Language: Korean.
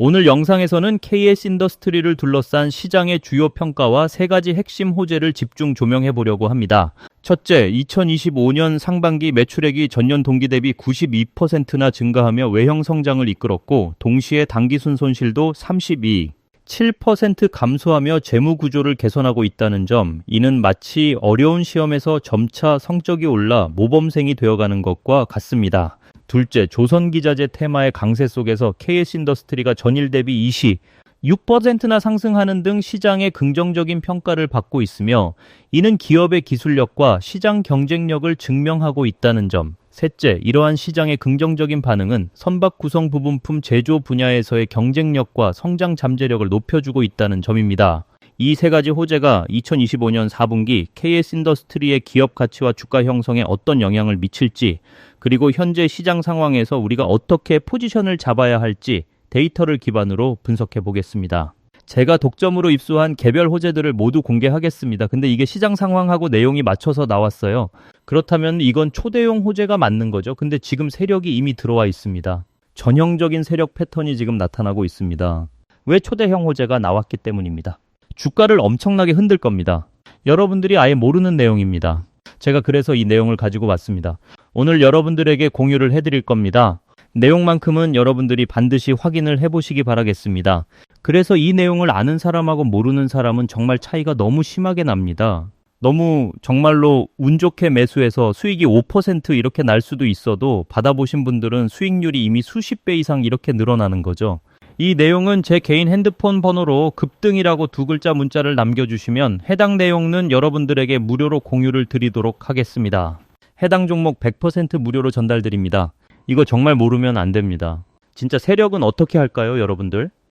오늘 영상에서는 KS 인더스트리를 둘러싼 시장의 주요 평가와 세 가지 핵심 호재를 집중 조명해 보려고 합니다. 첫째, 2025년 상반기 매출액이 전년 동기 대비 92%나 증가하며 외형 성장을 이끌었고 동시에 당기순 손실도 32, 7% 감소하며 재무 구조를 개선하고 있다는 점, 이는 마치 어려운 시험에서 점차 성적이 올라 모범생이 되어가는 것과 같습니다. 둘째, 조선기자재 테마의 강세 속에서 KS 인더스트리가 전일 대비 20, 6%나 상승하는 등 시장의 긍정적인 평가를 받고 있으며 이는 기업의 기술력과 시장 경쟁력을 증명하고 있다는 점. 셋째, 이러한 시장의 긍정적인 반응은 선박 구성 부분품 제조 분야에서의 경쟁력과 성장 잠재력을 높여주고 있다는 점입니다. 이 세 가지 호재가 2025년 4분기 KS 인더스트리의 기업 가치와 주가 형성에 어떤 영향을 미칠지, 그리고 현재 시장 상황에서 우리가 어떻게 포지션을 잡아야 할지 데이터를 기반으로 분석해 보겠습니다. 제가 독점으로 입수한 개별 호재들을 모두 공개하겠습니다. 근데 이게 시장 상황하고 내용이 맞춰서 나왔어요. 그렇다면 이건 초대용 호재가 맞는 거죠. 근데 지금 세력이 이미 들어와 있습니다. 전형적인 세력 패턴이 지금 나타나고 있습니다. 왜 초대형 호재가 나왔기 때문입니다. 주가를 엄청나게 흔들 겁니다. 여러분들이 아예 모르는 내용입니다. 제가 그래서 이 내용을 가지고 왔습니다. 오늘 여러분들에게 공유를 해드릴 겁니다. 내용만큼은 여러분들이 반드시 확인을 해보시기 바라겠습니다. 그래서 이 내용을 아는 사람하고 모르는 사람은 정말 차이가 너무 심하게 납니다. 너무 정말로 운 좋게 매수해서 수익이 5% 이렇게 날 수도 있어도 받아보신 분들은 수익률이 이미 수십 배 이상 이렇게 늘어나는 거죠. 이 내용은 제 개인 핸드폰 번호로 급등이라고 두 글자 문자를 남겨주시면 해당 내용은 여러분들에게 무료로 공유를 드리도록 하겠습니다. 해당 종목 100% 무료로 전달드립니다. 이거 정말 모르면 안 됩니다. 진짜 세력은 어떻게 할까요, 여러분들?